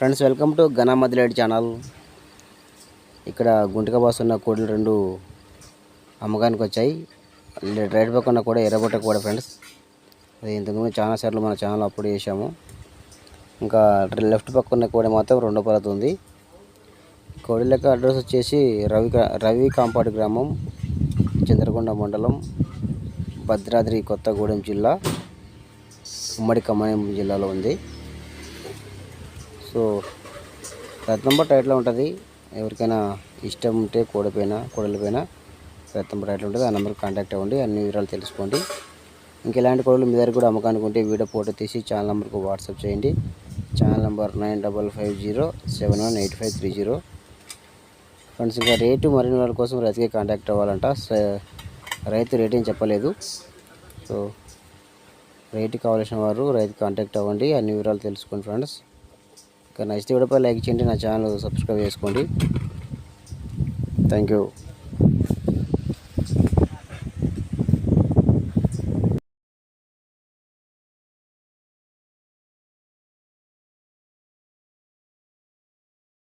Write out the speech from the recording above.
Friends welcome to Ghana Madiledi channel. ఇక్కడ గుంటక boss ఉన్న కోడిలు రెండు అమ్మకానికి వచ్చాయి. రైట్ పక్కన కూడా ఎర్రబొట్ట కూడా ఫ్రెండ్స్. అది ఇంతకుముందు చాలా సార్లు మన ఛానల్ అప్లోడ్ చేశాము. ఇంకా లెఫ్ట్ పక్కన కూడా మాత్రం రెండో పరత ఉంది. కోడి లెక్క అడ్రస్ వచ్చేసి రవి రవి కాంపాడు గ్రామం చంద్రకొండ మండలం భద్రాద్రి కొత్తగూడెం జిల్లా ఉమ్మడి ఖమ్మం జిల్లాలో ఉంది. సో రత్నంబ టైట్లో ఉంటుంది. ఎవరికైనా ఇష్టం ఉంటే కోడిపైన కోడలపైన రత్నంబ టైట్లో ఉంటుంది. ఆ నెంబర్కి కాంటాక్ట్ అవ్వండి. అన్ని వివరాలు తెలుసుకోండి. ఇంక ఇలాంటి కోడలు మీ దగ్గర కూడా అమ్మకానికి ఉంటే వీడియో ఫోటో తీసి ఛానల్ నెంబర్కి వాట్సాప్ చేయండి. Channel number nine double five zero seven one eight five three zero. Friends ఇంకా రేటు మరిన్ని వాళ్ళ కోసం రైతుకి కాంటాక్ట్ అవ్వాలంట. రైతు రేట్ ఏం చెప్పలేదు. సో రేటు కావాల్సిన వారు రైతు కాంటాక్ట్ అవ్వండి. అన్ని వివరాలు తెలుసుకోండి ఫ్రెండ్స్. నచ్చితే కూడా లైక్ చేయండి నా ఛానల్ సబ్స్క్రైబ్ చేసుకోండి. Thank you